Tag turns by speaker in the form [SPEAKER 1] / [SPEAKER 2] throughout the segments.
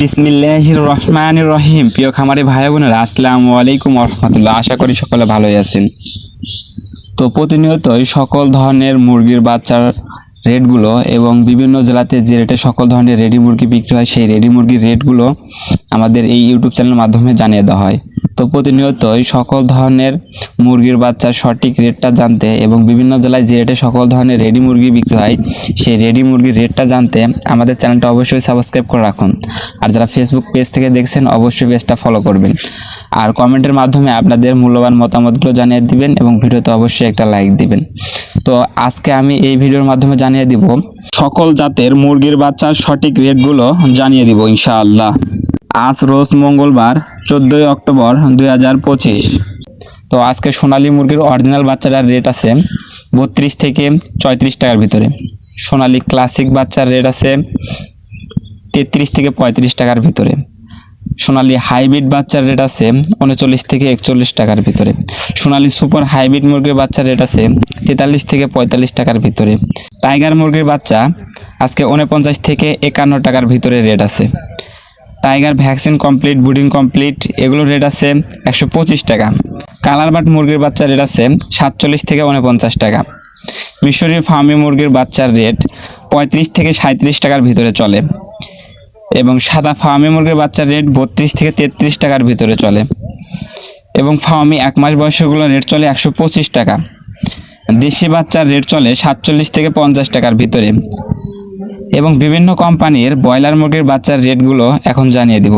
[SPEAKER 1] বিসমিল্লাহির রহমান রহিম প্রিয় খামারি ভাই বোনেরা, আসসালাম আলাইকুম রহমতুল্লাহ আশা করি সকলে ভালোই আছেন। তো প্রতিনিয়তই সকল ধরনের মুরগির বাচ্চার রেটগুলো এবং বিভিন্ন জেলাতে যে রেটে সকল ধরনের রেডি মুরগি বিক্রি হয়, সেই রেডি মুরগির রেটগুলো আমাদের এই ইউটিউব চ্যানেলের মাধ্যমে জানিয়ে দেওয়া হয়। তো প্রতিনিয়তই সকল ধরনের মুরগির বাচ্চার সঠিক রেটটা জানতে এবং বিভিন্ন জেলায় যে রেটে সকল ধরনের রেডি মুরগি বিক্রি হয়, সেই রেডি মুরগির রেটটা জানতে আমাদের চ্যানেলটা অবশ্যই সাবস্ক্রাইব করে রাখুন। আর যারা ফেসবুক পেজ থেকে দেখছেন, অবশ্যই পেজটা ফলো করবেন। আর কমেন্টের মাধ্যমে আপনাদের মূল্যবান মতামতগুলো জানিয়ে দিবেন এবং ভিডিওতে অবশ্যই একটা লাইক দিবেন। তো আজকে আমি এই ভিডিওর মাধ্যমে জানিয়ে দিব, সকল জাতের মুরগির বাচ্চার সঠিক রেটগুলো জানিয়ে দিব ইনশাআল্লাহ। আজ রোজ মঙ্গলবার, চোদ্দোই অক্টোবর দুই হাজার পঁচিশ। তো আজকে সোনালী মুরগির অরিজিনাল বাচ্চাটার রেট আছে বত্রিশ থেকে চৌত্রিশ টাকার ভিতরে। সোনালী ক্লাসিক বাচ্চার রেট আছে তেত্রিশ থেকে পঁয়ত্রিশ টাকার ভিতরে। সোনালী হাইব্রিড বাচ্চার রেট আছে উনচল্লিশ থেকে একচল্লিশ টাকার ভিতরে। সোনালী সুপার হাইব্রিড মুরগির বাচ্চার রেট আছে তেতাল্লিশ থেকে পঁয়তাল্লিশ টাকার ভিতরে। টাইগার মুরগির বাচ্চা আজকে উনপঞ্চাশ থেকে একান্ন টাকার ভিতরে রেট আছে। Tiger vaccine complete budding complete এগুলোর রেট আছে একশো পঁচিশ টাকা। কালার বাট মুরগির বাচ্চার রেট আছে সাতচল্লিশ থেকে উনপঞ্চাশ টাকা। মিশরীয় ফার্মি মুরগির বাচ্চার রেট পঁয়ত্রিশ থেকে সাঁত্রিশ টাকার ভিতরে চলে। এবং সাদা ফার্মি মুরগির বাচ্চার রেট বত্রিশ থেকে তেত্রিশ টাকার ভিতরে চলে। এবং ফার্মি এক মাস বয়সগুলোর রেট চলে একশো পঁচিশ টাকা। দেশি বাচ্চার রেট চলে সাতচল্লিশ থেকে পঞ্চাশ টাকার ভিতরে। এবং বিভিন্ন কোম্পানির ব্রয়লার মুরগির বাচ্চার রেটগুলো এখন জানিয়ে দিব।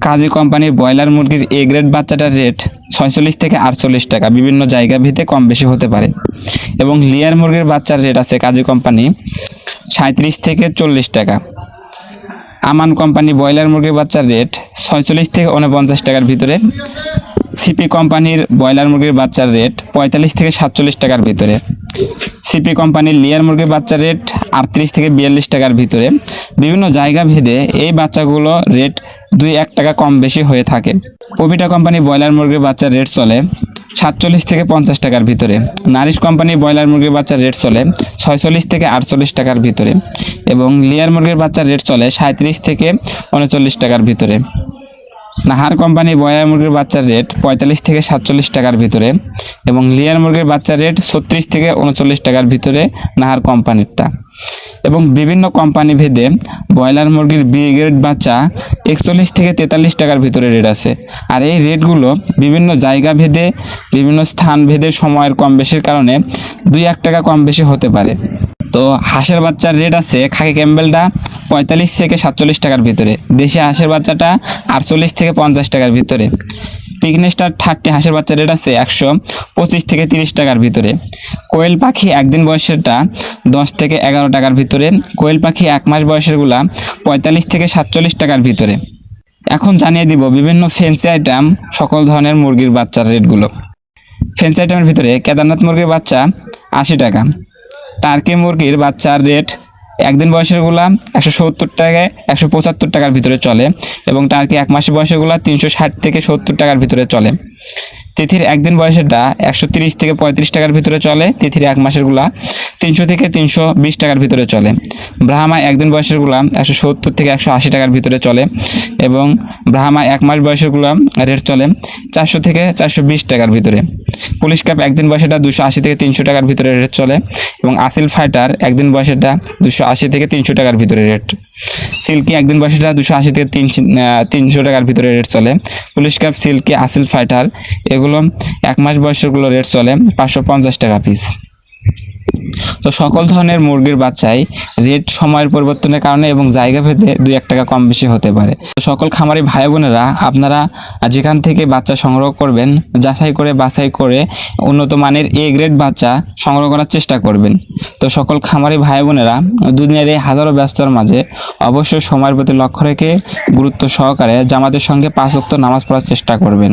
[SPEAKER 1] কাজী কোম্পানির ব্রয়লার মুরগির এ গ্রেড বাচ্চাটার রেট ছয়চল্লিশ থেকে আটচল্লিশ টাকা। বিভিন্ন জায়গা ভিত্তে কম বেশি হতে পারে। এবং লিয়ার মুরগির বাচ্চার রেট আছে কাজী কোম্পানি সাঁত্রিশ থেকে চল্লিশ টাকা। আমান কোম্পানি ব্রয়লার মুরগির বাচ্চার রেট ছয়চল্লিশ থেকে উনপঞ্চাশ টাকার ভিতরে। সিপি কোম্পানির ব্রয়লার মুরগির বাচ্চার রেট পঁয়তাল্লিশ থেকে সাতচল্লিশ টাকার ভিতরে। সিপি কোম্পানির লেয়ার মুরগির বাচ্চার রেট আটত্রিশ থেকে বিয়াল্লিশ টাকার ভিতরে। বিভিন্ন জায়গা ভেদে এই বাচ্চাগুলো রেট দুই এক টাকা কম বেশি হয়ে থাকে। পবিটা কোম্পানি ব্রয়লার মুরগির বাচ্চার রেট চলে সাতচল্লিশ থেকে পঞ্চাশ টাকার ভিতরে। নারিশ কোম্পানি ব্রয়লার মুরগির বাচ্চার রেট চলে ছয়চল্লিশ থেকে আটচল্লিশ টাকার ভিতরে এবং লেয়ার মুরগির বাচ্চার রেট চলে সাঁত্রিশ থেকে উনচল্লিশ টাকার ভিতরে। নাহার কোম্পানি বয়ার মুরগির বাচ্চার রেট পঁয়তাল্লিশ থেকে সাতচল্লিশ টাকার ভিতরে এবং লিয়ার মুরগির বাচ্চার রেট ছত্রিশ থেকে উনচল্লিশ টাকার ভিতরে নাহার কোম্পানিরটা। এবং বিভিন্ন কোম্পানি ভেদে ব্রয়লার মুরগির বি গ্রেড বাচ্চা একচল্লিশ থেকে তেতাল্লিশ টাকার ভিতরে রেট আছে। আর এই রেটগুলো বিভিন্ন জায়গা ভেদে, বিভিন্ন স্থান ভেদে সময়ের কম বেশির কারণে দুই এক টাকা কম বেশি হতে পারে। তো হাঁসের বাচ্চার রেট আছে খাকি ক্যাম্বেলটা পঁয়তাল্লিশ থেকে সাতচল্লিশ টাকার ভিতরে। দেশি হাঁসের বাচ্চাটা আটচল্লিশ থেকে পঞ্চাশ টাকার ভিতরে। পিকনেস্টার থার্টি হাঁসের বাচ্চার রেট আছে একশো পঁচিশ থেকে তিরিশ টাকার ভিতরে। কোয়েল পাখি একদিন বয়সেরটা দশ থেকে এগারো টাকার ভিতরে। কোয়েল পাখি এক মাস বয়সেরগুলা পঁয়তাল্লিশ থেকে সাতচল্লিশ টাকার ভিতরে। এখন জানিয়ে দিব বিভিন্ন ফেন্সি আইটেম সকল ধরনের মুরগির বাচ্চার রেটগুলো ফেন্সি আইটেমের ভিতরে কেদারনাথ মুরগির বাচ্চা আশি টাকা। টার্কি মুরগির বাচ্চার রেট একদিন বয়সেরগুলা একশো সত্তর টাকায় একশো পঁচাত্তর টাকার ভিতরে চলে এবং টার্কি এক মাসের বয়সেরগুলা তিনশো ষাট থেকে সত্তর টাকার ভিতরে চলে। তিথির একদিন বয়সেরটা একশো তিরিশ থেকে পঁয়ত্রিশ টাকার ভিতরে চলে। তিথির এক মাসেরগুলা তিনশো থেকে তিনশো বিশ টাকার ভিতরে চলে। ব্রাহ্মা একদিন বয়সের বয়সেরগুলা একশো সত্তর থেকে একশো আশি টাকার ভিতরে চলে এবং ব্রাহ্মা এক মাস বয়সের বয়সেরগুলা রেট চলে চারশো থেকে চারশো বিশ টাকার ভিতরে। পুলিশ কাপ একদিন বয়সেটা দুশো আশি থেকে তিনশো টাকার ভিতরে রেট চলে এবং আসিল ফাইটার একদিন বয়সেটা দুশো আশি থেকে তিনশো টাকার ভিতরে রেট। সিল্কি একদিন বয়সেটা দুশো আশি থেকে তিনশো তিনশো টাকার ভিতরে রেট চলে। Polish cap silkie Aseel fighter এগুলো এক মাস বয়সেরগুলো রেট চলে পাঁচশো পঞ্চাশ টাকা পিস তো সকল ধরনের মুরগির বাচ্চাই রেট, সময়ের পরিবর্তনের কারণে এবং জায়গা ভেদে দুই এক টাকা কম বেশি হতে পারে। তো সকল খামারি ভাই বোনেরা, আপনারা যেখান থেকে বাচ্চা সংগ্রহ করবেন, যাচাই করে বাছাই করে উন্নত মানের এ গ্রেড বাচ্চা সংগ্রহ করার চেষ্টা করবেন। তো সকল খামারি ভাই বোনেরা, দুনিয়ার এই হাজারো ব্যস্ততার মাঝে অবশ্যই সময়ের প্রতি লক্ষ্য রেখে গুরুত্ব সহকারে জামাতের সঙ্গে পাঁচ ওয়াক্ত নামাজ পড়ার চেষ্টা করবেন।